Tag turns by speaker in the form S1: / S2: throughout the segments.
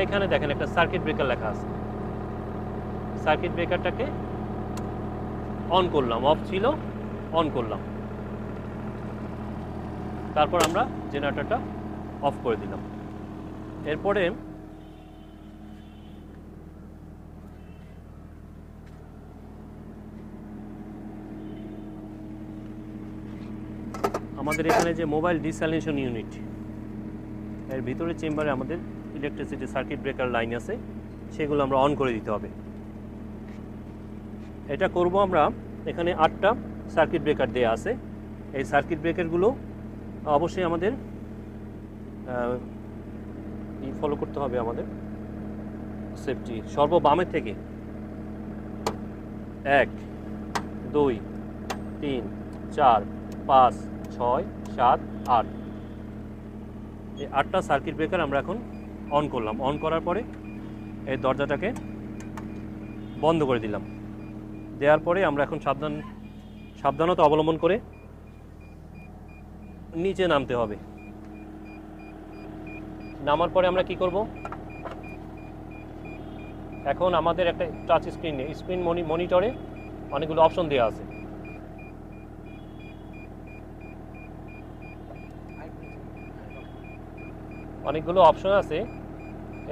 S1: এখানে দেখেন একটা সার্কিট ব্রেকার লেখা আছে। সার্কিট ব্রেকারটাকে অন করলাম অফ ছিল অন করলাম। তারপর আমরা জেনারেটরটা অফ করে দিলাম। এরপরে আমাদের এখানে যে মোবাইল ডিস্যালিনেশন ইউনিট এর ভিতরে চেম্বারে আমাদের ইলেকট্রিসিটি সার্কিট ব্রেকার লাইন আছে, সেগুলো আমরা অন করে দিতে হবে। এটা করব আমরা, এখানে আটটা সার্কিট ব্রেকার দেয়া আছে। এই সার্কিট ব্রেকারগুলো অবশ্যই আমাদের ফলো করতে হবে আমাদের সেফটি সর্ববামের থেকে। এক, দুই, তিন, চার, পাঁচ, ছয়, সাত, আট। এই আটটা সার্কিট ব্রেকার আমরা এখন অন করলাম। অন করার পরে এই দরজাটাকে বন্ধ করে দিলাম। দেওয়ার পরে আমরা এখন সাবধান, সাবধানতা অবলম্বন করে নিচে নামতে হবে। নামার পরে আমরা কি করব? এখন আমাদের একটা টাচ স্ক্রিনে স্ক্রিন মনি মনিটরে অনেকগুলো অপশন দেওয়া আছে। অনেকগুলো অপশন আছে।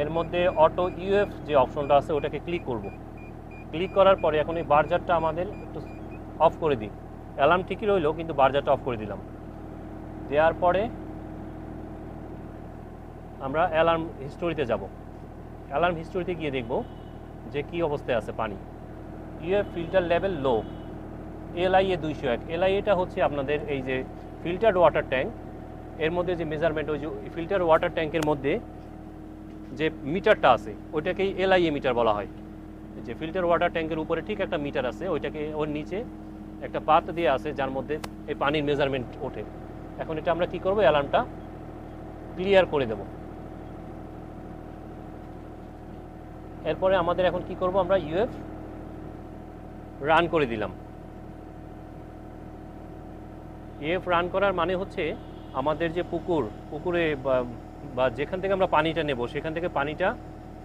S1: এর মধ্যে অটো ইউএফ যে অপশনটা আছে, ওটাকে ক্লিক করব। ক্লিক করার পরে এখন এই বার্জারটা আমাদের একটু অফ করে দিই। অ্যালার্ম ঠিকই রইল, কিন্তু বার্জারটা অফ করে দিলাম। দেওয়ার পরে আমরা অ্যালার্ম হিস্টোরিতে যাব। অ্যালার্ম হিস্টোরিতে গিয়ে দেখব যে কি অবস্থায় আছে পানি। UF filter level low LIA দুইশো এক। এলআইএটা হচ্ছে আপনাদের এই যে ফিল্টার্ড ওয়াটার ট্যাঙ্ক এর মধ্যে যে মেজারমেন্ট ওই যে ফিল্টার ওয়াটার ট্যাঙ্কের মধ্যে যে মিটারটা আছে, ওইটাকেই এলআইএ মিটার বলা হয়। যে ফিল্টার ওয়াটার ট্যাঙ্কের উপরে ঠিক একটা মিটার আছে, ওইটাকে ওর নিচে একটা পাত দিয়ে আছে যার মধ্যে এই পানির মেজারমেন্ট ওঠে। এখন এটা আমরা কি করব? অ্যালার্মটা ক্লিয়ার করে দেব। এরপরে আমাদের এখন কি করব? আমরা ইউএফ রান করে দিলাম। ইউএফ রান করার মানে হচ্ছে আমাদের যে পুকুর, পুকুরে বা যেখান থেকে আমরা পানিটা নেব, সেখান থেকে পানিটা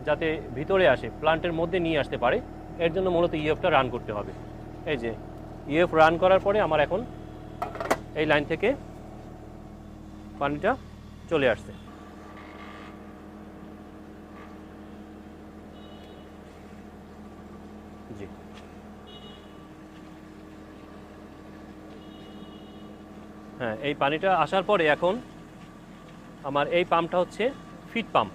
S1: যাতে ভিতরে আসে, প্লান্টের মধ্যে নিয়ে আসতে পারে, এর জন্য মূলত ইএফটা রান করতে হবে। এই যে ইএফ রান করার পরে আমার এখন এই লাইন থেকে পানিটা চলে আসছে। জি। হ্যাঁ এই পানিটা আসার পরে এখন আমার এই পাম্পটা হচ্ছে ফিট পাম্প।